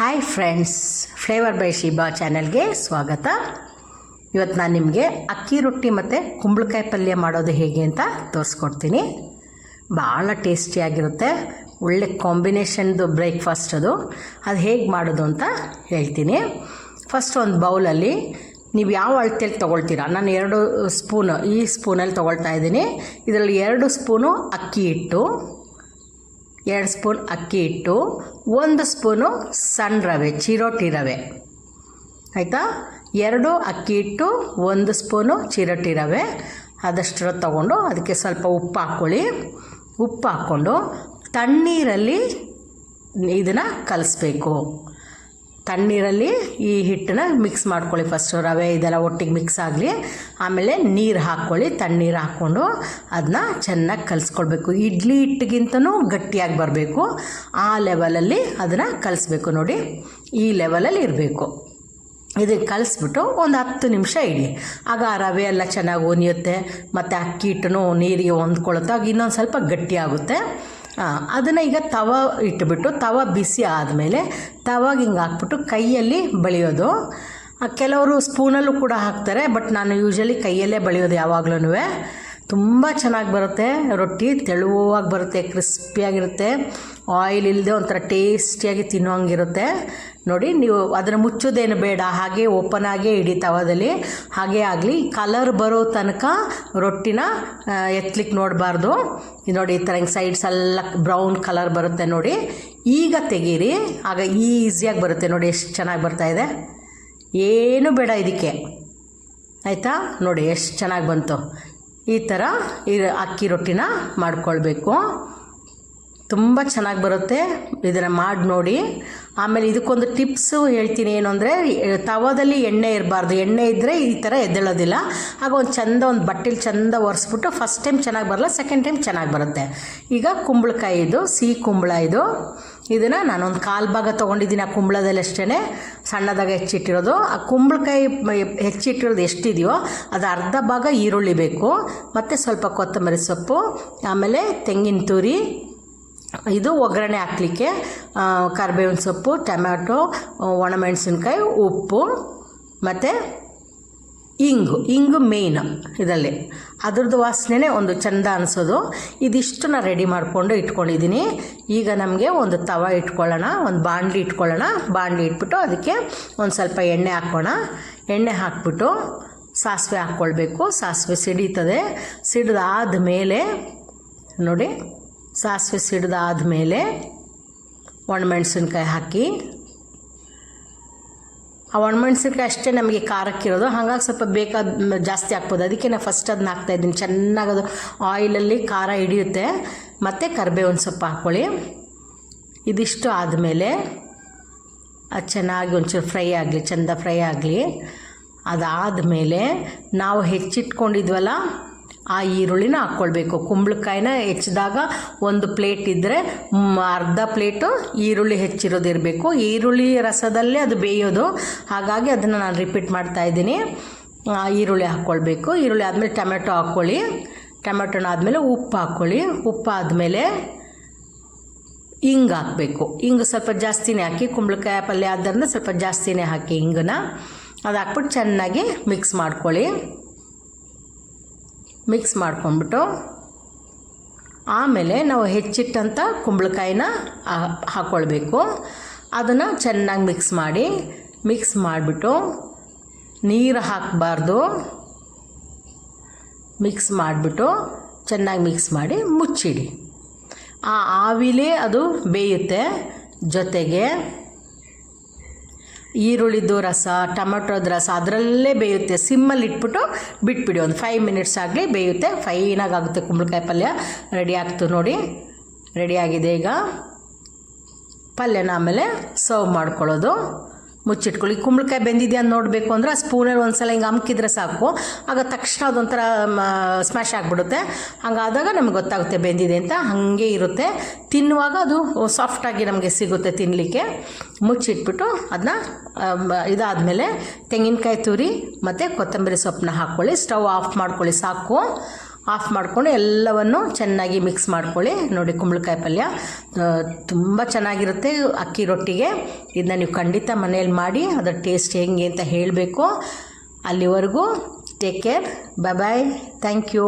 Hi friends flavour by Shiba ಚಾನೆಲ್ಗೆ ಸ್ವಾಗತ. ಇವತ್ತು ನಾನು ನಿಮಗೆ ಅಕ್ಕಿ ರೊಟ್ಟಿ ಮತ್ತು ಕುಂಬಳಕಾಯಿ ಪಲ್ಯ ಮಾಡೋದು ಹೇಗೆ ಅಂತ ತೋರಿಸ್ಕೊಡ್ತೀನಿ. ಭಾಳ ಟೇಸ್ಟಿಯಾಗಿರುತ್ತೆ ಒಳ್ಳೆ ಕಾಂಬಿನೇಷನ್ದು ಬ್ರೇಕ್ಫಾಸ್ಟ್ ಅದು. ಅದು ಹೇಗೆ ಮಾಡೋದು ಅಂತ ಹೇಳ್ತೀನಿ. ಫಸ್ಟ್ ಒಂದು ಬೌಲಲ್ಲಿ ನೀವು ಯಾವ ಅಳತೆಯಲ್ಲಿ ತೊಗೊಳ್ತೀರಾ? ನಾನು ಎರಡು ಸ್ಪೂನು ಈ ಸ್ಪೂನಲ್ಲಿ ತೊಗೊಳ್ತಾ ಇದ್ದೀನಿ. ಇದರಲ್ಲಿ ಎರಡು ಸ್ಪೂನು ಅಕ್ಕಿ ಹಿಟ್ಟು, ಎರಡು ಸ್ಪೂನ್ ಅಕ್ಕಿ ಹಿಟ್ಟು ಒಂದು ಸ್ಪೂನು ಸಣ್ಣ ರವೆ, ಚಿರೋಟಿ ರವೆ. ಆಯಿತಾ? ಎರಡು ಅಕ್ಕಿ ಹಿಟ್ಟು, ಒಂದು ಸ್ಪೂನು ಚಿರೋಟಿ ರವೆ. ಅದಷ್ಟರ ತಗೊಂಡು ಅದಕ್ಕೆ ಸ್ವಲ್ಪ ಉಪ್ಪು ಹಾಕ್ಕೊಳ್ಳಿ. ಉಪ್ಪು ಹಾಕ್ಕೊಂಡು ತಣ್ಣೀರಲ್ಲಿ ಇದನ್ನು ಕಲಿಸ್ಬೇಕು. ತಣ್ಣೀರಲ್ಲಿ ಈ ಹಿಟ್ಟನ್ನ ಮಿಕ್ಸ್ ಮಾಡ್ಕೊಳ್ಳಿ ಫಸ್ಟು ರವೆ ಇದೆಲ್ಲ ಒಟ್ಟಿಗೆ ಮಿಕ್ಸ್ ಆಗಲಿ. ಆಮೇಲೆ ನೀರು ಹಾಕ್ಕೊಳ್ಳಿ, ತಣ್ಣೀರು ಹಾಕ್ಕೊಂಡು ಅದನ್ನ ಚೆನ್ನಾಗಿ ಕಲಿಸ್ಕೊಳ್ಬೇಕು. ಇಡ್ಲಿ ಹಿಟ್ಟಿಗಿಂತನೂ ಗಟ್ಟಿಯಾಗಿ ಬರಬೇಕು. ಆ ಲೆವೆಲಲ್ಲಿ ಅದನ್ನು ಕಲಿಸ್ಬೇಕು ನೋಡಿ. ಈ ಲೆವೆಲಲ್ಲಿ ಇರಬೇಕು. ಇದಕ್ಕೆ ಕಲಿಸ್ಬಿಟ್ಟು ಒಂದು ಹತ್ತು ನಿಮಿಷ ಇಡಿ. ಆಗ ಆ ರವೆ ಎಲ್ಲ ಚೆನ್ನಾಗಿ ಒನಿಯುತ್ತೆ ಮತ್ತು ಅಕ್ಕಿ ಹಿಟ್ಟನು ನೀರಿಗೆ ಹೊಂದ್ಕೊಳ್ಳುತ್ತೆ, ಆಗ ಇನ್ನೊಂದು ಸ್ವಲ್ಪ ಗಟ್ಟಿಯಾಗುತ್ತೆ ಅದನ್ನು ಈಗ ತವ ಇಟ್ಬಿಟ್ಟು, ತವ ಬಿಸಿ ಆದಮೇಲೆ ತವಾಗ ಹಿಂಗೆ ಹಾಕ್ಬಿಟ್ಟು ಕೈಯಲ್ಲಿ ಬಳಿಯೋದು. ಕೆಲವರು ಸ್ಪೂನಲ್ಲೂ ಕೂಡ ಹಾಕ್ತಾರೆ ಬಟ್ ನಾನು ಯೂಶಲಿ ಕೈಯಲ್ಲೇ ಬಳಿಯೋದು ಯಾವಾಗ್ಲೂ ತುಂಬ ಚೆನ್ನಾಗಿ ಬರುತ್ತೆ. ರೊಟ್ಟಿ ತೆಳುವಾಗಿ ಬರುತ್ತೆ, ಕ್ರಿಸ್ಪಿಯಾಗಿರುತ್ತೆ. ಆಯಿಲ್ ಇಲ್ಲದೆ ಒಂಥರ ಟೇಸ್ಟಿಯಾಗಿ ತಿನ್ನೋಂಗಿರುತ್ತೆ ನೋಡಿ, ನೀವು ಅದನ್ನು ಮುಚ್ಚೋದೇನು ಬೇಡ. ಹಾಗೆ ಓಪನ್ ಆಗೇ ಇಡಿ ತವದಲ್ಲಿ. ಹಾಗೆ ಆಗಲಿ, ಕಲರ್ ಬರೋ ತನಕ ರೊಟ್ಟಿನ ಎತ್ತಲಿಕ್ಕೆ ನೋಡಬಾರ್ದು. ನೋಡಿ, ಈ ಥರ ಹಿಂಗೆ ಸೈಡ್ಸ್ ಎಲ್ಲ ಬ್ರೌನ್ ಕಲರ್ ಬರುತ್ತೆ ನೋಡಿ. ಈಗ ತೆಗೀರಿ. ಆಗ ಈಸಿಯಾಗಿ ಬರುತ್ತೆ ನೋಡಿ, ಎಷ್ಟು ಚೆನ್ನಾಗಿ ಬರ್ತಾ ಇದೆ. ಏನು ಬೇಡ ಇದಕ್ಕೆ. ಆಯಿತಾ? ನೋಡಿ, ಎಷ್ಟು ಚೆನ್ನಾಗಿ ಬಂತು. ಈ ಥರ ಅಕ್ಕಿ ರೊಟ್ಟಿನ ಮಾಡ್ಕೊಳ್ಬೇಕು. ತುಂಬ ಚೆನ್ನಾಗಿ ಬರುತ್ತೆ. ಇದನ್ನು ಮಾಡಿ ನೋಡಿ. ಆಮೇಲೆ ಇದಕ್ಕೊಂದು ಟಿಪ್ಸು ಹೇಳ್ತೀನಿ ಏನು ಅಂದರೆ, ತವದಲ್ಲಿ ಎಣ್ಣೆ ಇರಬಾರ್ದು. ಎಣ್ಣೆ ಇದ್ದರೆ ಈ ಥರ ಎದ್ದೇಳೋದಿಲ್ಲ. ಆಗ ಒಂದು ಚಂದ ಒಂದು ಬಟ್ಟೆಲಿ ಚಂದ ಒರೆಸ್ಬಿಟ್ಟು ಫಸ್ಟ್ ಟೈಮ್ ಚೆನ್ನಾಗಿ ಬರಲ್ಲ ಸೆಕೆಂಡ್ ಟೈಮ್ ಚೆನ್ನಾಗಿ ಬರುತ್ತೆ. ಈಗ ಕುಂಬಳಕಾಯಿ ಇದು, ಸಿಹಿ ಕುಂಬಳ ಇದು. ಇದನ್ನು ನಾನೊಂದು ಕಾಲು ಭಾಗ ತೊಗೊಂಡಿದ್ದೀನಿ ಆ ಕುಂಬಳದಲ್ಲಿ ಅಷ್ಟೇ ಸಣ್ಣದಾಗ ಹೆಚ್ಚಿಟ್ಟಿರೋದು. ಆ ಕುಂಬಳಕಾಯಿ ಹೆಚ್ಚಿಟ್ಟಿರೋದು ಎಷ್ಟಿದೆಯೋ ಅದು ಅರ್ಧ ಭಾಗ ಈರುಳ್ಳಿ ಬೇಕು. ಮತ್ತು ಸ್ವಲ್ಪ ಕೊತ್ತಂಬರಿ ಸೊಪ್ಪು, ಆಮೇಲೆ ತೆಂಗಿನ ತುರಿ, ಇದು ಒಗ್ಗರಣೆ ಹಾಕ್ಲಿಕ್ಕೆ ಕರಿಬೇವಿನ ಸೊಪ್ಪು, ಟೊಮ್ಯಾಟೊ ಒಣಮೆಣಸಿನ್ಕಾಯಿ ಉಪ್ಪು, ಮತ್ತು ಇಂಗು ಇಂಗು ಮೇಯ್ನ್ ಇದರಲ್ಲಿ. ಅದ್ರದ್ದು ವಾಸನೆ ಒಂದು ಚಂದ ಅನಿಸೋದು. ಇದಿಷ್ಟನ್ನ ರೆಡಿ ಮಾಡಿಕೊಂಡು ಇಟ್ಕೊಂಡಿದ್ದೀನಿ ಈಗ ನಮಗೆ ಒಂದು ತವ ಇಟ್ಕೊಳ್ಳೋಣ, ಒಂದು ಬಾಂಡ್ಲಿ ಇಟ್ಕೊಳ್ಳೋಣ. ಬಾಂಡ್ಲಿ ಇಟ್ಬಿಟ್ಟು ಅದಕ್ಕೆ ಒಂದು ಸ್ವಲ್ಪ ಎಣ್ಣೆ ಹಾಕೋಣ. ಎಣ್ಣೆ ಹಾಕ್ಬಿಟ್ಟು ಸಾಸಿವೆ ಹಾಕ್ಕೊಳ್ಬೇಕು. ಸಾಸಿವೆ ಸಿಡೀತದೆ. ಸಿಡಿದಾದ ಮೇಲೆ, ನೋಡಿ, ಸಾಸಿವೆ ಸಿಡಿದಾದ ಮೇಲೆ ಒಣಮೆಣಸಿನ್ಕಾಯಿ ಹಾಕಿ ಆ ಒಣಮೆಣ್ಸಿನ್ಕಾಯಿ ಅಷ್ಟೇ ನಮಗೆ ಖಾರಕ್ಕಿರೋದು ಹಾಗಾಗಿ ಸ್ವಲ್ಪ ಬೇಕಾದ ಜಾಸ್ತಿ ಹಾಕ್ಬೋದು. ಅದಕ್ಕೆ ನಾನು ಫಸ್ಟ್ ಅದನ್ನ ಹಾಕ್ತಾಯಿದ್ದೀನಿ ಚೆನ್ನಾಗಿ ಅದು ಆಯಿಲಲ್ಲಿ ಖಾರ ಹಿಡಿಯುತ್ತೆ. ಮತ್ತು ಕರಿಬೇವಿನ ಸೊಪ್ಪು ಹಾಕ್ಕೊಳ್ಳಿ. ಇದಿಷ್ಟು ಆದಮೇಲೆ ಅದು ಚೆನ್ನಾಗಿ ಒಂಚೂರು ಫ್ರೈ ಆಗಲಿ, ಚೆಂದ ಫ್ರೈ ಆಗಲಿ. ಅದಾದಮೇಲೆ ನಾವು ಹೆಚ್ಚಿಟ್ಕೊಂಡಿದ್ವಲ್ಲ ಆ ಈರುಳ್ಳಿನ ಹಾಕ್ಕೊಳ್ಬೇಕು. ಕುಂಬಳಕಾಯಿನ ಹೆಚ್ಚಿದಾಗ ಒಂದು ಪ್ಲೇಟ್ ಇದ್ದರೆ ಅರ್ಧ ಪ್ಲೇಟು ಈರುಳ್ಳಿ ಹೆಚ್ಚಿರೋದಿರಬೇಕು ಈರುಳ್ಳಿ ರಸದಲ್ಲೇ ಅದು ಬೇಯೋದು. ಹಾಗಾಗಿ ಅದನ್ನು ನಾನು ರಿಪೀಟ್ ಮಾಡ್ತಾ ಇದ್ದೀನಿ. ಈರುಳ್ಳಿ ಹಾಕ್ಕೊಳ್ಬೇಕು. ಈರುಳ್ಳಿ ಆದಮೇಲೆ ಟೊಮೆಟೊ ಹಾಕ್ಕೊಳ್ಳಿ. ಟೊಮೆಟೊನ ಆದಮೇಲೆ ಉಪ್ಪು ಹಾಕ್ಕೊಳ್ಳಿ. ಉಪ್ಪು ಆದಮೇಲೆ ಹಿಂಗೆ ಹಾಕಬೇಕು. ಹಿಂಗೆ ಸ್ವಲ್ಪ ಜಾಸ್ತಿನೇ ಹಾಕಿ, ಕುಂಬಳಕಾಯಿ ಪಲ್ಯ ಆದ್ದರಿಂದ ಸ್ವಲ್ಪ ಜಾಸ್ತಿನೇ ಹಾಕಿ ಹಿಂಗನ್ನ ಅದು ಹಾಕ್ಬಿಟ್ಟು ಚೆನ್ನಾಗಿ ಮಿಕ್ಸ್ ಮಾಡ್ಕೊಳ್ಳಿ. ಮಿಕ್ಸ್ ಮಾಡ್ಕೊಂಡ್ಬಿಟ್ಟು ಆಮೇಲೆ ನಾವು ಹೆಚ್ಚಿಟ್ಟಂಥ ಕುಂಬಳಕಾಯಿನ ಹಾಕ್ಕೊಳ್ಬೇಕು ಅದನ್ನು ಚೆನ್ನಾಗಿ ಮಿಕ್ಸ್ ಮಾಡಿ ಮಿಕ್ಸ್ ಮಾಡಿಬಿಟ್ಟು ನೀರು ಹಾಕಬಾರ್ದು. ಮಿಕ್ಸ್ ಮಾಡಿಬಿಟ್ಟು ಚೆನ್ನಾಗಿ ಮಿಕ್ಸ್ ಮಾಡಿ ಮುಚ್ಚಿಡಿ. ಆ ಆವಿಲೇ ಅದು ಬೇಯುತ್ತೆ. ಜೊತೆಗೆ ಈರುಳ್ಳಿದ್ದು ರಸ, ಟೊಮೆಟೊದ ರಸ, ಅದರಲ್ಲೇ ಬೇಯುತ್ತೆ. ಸಿಮ್ಮಲ್ಲಿ ಇಟ್ಬಿಟ್ಟು ಬಿಟ್ಬಿಡಿ. ಒಂದು ಫೈವ್ ಮಿನಿಟ್ಸ್ ಆಗಲಿ ಬೇಯುತ್ತೆ. ಫೈನಾಗಿ ಆಗುತ್ತೆ ಕುಂಬಳಕಾಯಿ ಪಲ್ಯ. ರೆಡಿ ಆಗ್ತು ನೋಡಿ. ರೆಡಿ ಆಗಿದೆ ಈಗ. ಪಲ್ಯನ ಆಮೇಲೆ ಸರ್ವ್ ಮಾಡ್ಕೊಳ್ಳೋದು. ಮುಚ್ಚಿಟ್ಕೊಳ್ಳಿ. ಕುಂಬಳಕಾಯಿ ಬೆಂದಿದೆಯಾ ಅಂತ ನೋಡಬೇಕು ಅಂದರೆ ಆ ಸ್ಪೂನಲ್ಲಿ ಒಂದು ಸಲ ಹಿಂಗೆ ಅಮ್ಕಿದ್ರೆ ಸಾಕು. ಆಗ ತಕ್ಷಣ ಅದೊಂಥರ ಸ್ಮ್ಯಾಶ್ ಆಗಿಬಿಡುತ್ತೆ. ಹಂಗಾದಾಗ ನಮ್ಗೆ ಗೊತ್ತಾಗುತ್ತೆ ಬೆಂದಿದೆ ಅಂತ. ಹಾಗೆ ಇರುತ್ತೆ. ತಿನ್ನುವಾಗ ಅದು ಸಾಫ್ಟಾಗಿ ನಮಗೆ ಸಿಗುತ್ತೆ ತಿನ್ನಲಿಕ್ಕೆ ಮುಚ್ಚಿಟ್ಬಿಟ್ಟು ಅದನ್ನ ಇದಾದಮೇಲೆ ತೆಂಗಿನಕಾಯಿ ತುರಿ ಮತ್ತು ಕೊತ್ತಂಬರಿ ಸೊಪ್ಪನ್ನ ಹಾಕ್ಕೊಳ್ಳಿ. ಸ್ಟವ್ ಆಫ್ ಮಾಡ್ಕೊಳ್ಳಿ ಸಾಕು. ಆಫ್ ಮಾಡಿಕೊಂಡು ಎಲ್ಲವನ್ನು ಚೆನ್ನಾಗಿ ಮಿಕ್ಸ್ ಮಾಡ್ಕೊಳ್ಳಿ. ನೋಡಿ ಕುಂಬಳಕಾಯಿ ಪಲ್ಯ ತುಂಬ ಚೆನ್ನಾಗಿರುತ್ತೆ ಅಕ್ಕಿ ರೊಟ್ಟಿಗೆ. ಇದನ್ನ ನೀವು ಖಂಡಿತ ಮನೆಯಲ್ಲಿ ಮಾಡಿ, ಅದರ ಟೇಸ್ಟ್ ಹೆಂಗೆ ಅಂತ ಹೇಳಬೇಕು. ಅಲ್ಲಿವರೆಗೂ take care bye bye thank you